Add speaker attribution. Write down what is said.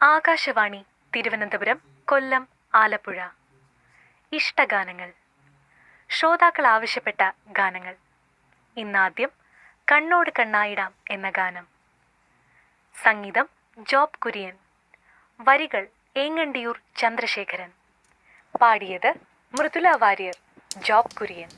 Speaker 1: ആകാശവാണി തിരുവനന്തപുരം കൊല്ലം ആലപ്പുഴ. ഇഷ്ടഗാനങ്ങൾ. ശ്രോതാക്കൾ ആവശ്യപ്പെട്ട ഗാനങ്ങൾ. ഇന്നാദ്യം കണ്ണോട് കണ്ണായിടാം എന്ന ഗാനം. സംഗീതം ജോബ് കുര്യൻ. വരികൾ ഏങ്ങണ്ടിയൂർ ചന്ദ്രശേഖരൻ. പാടിയത് മൃദുല വാര്യർ ജോബ് കുര്യൻ.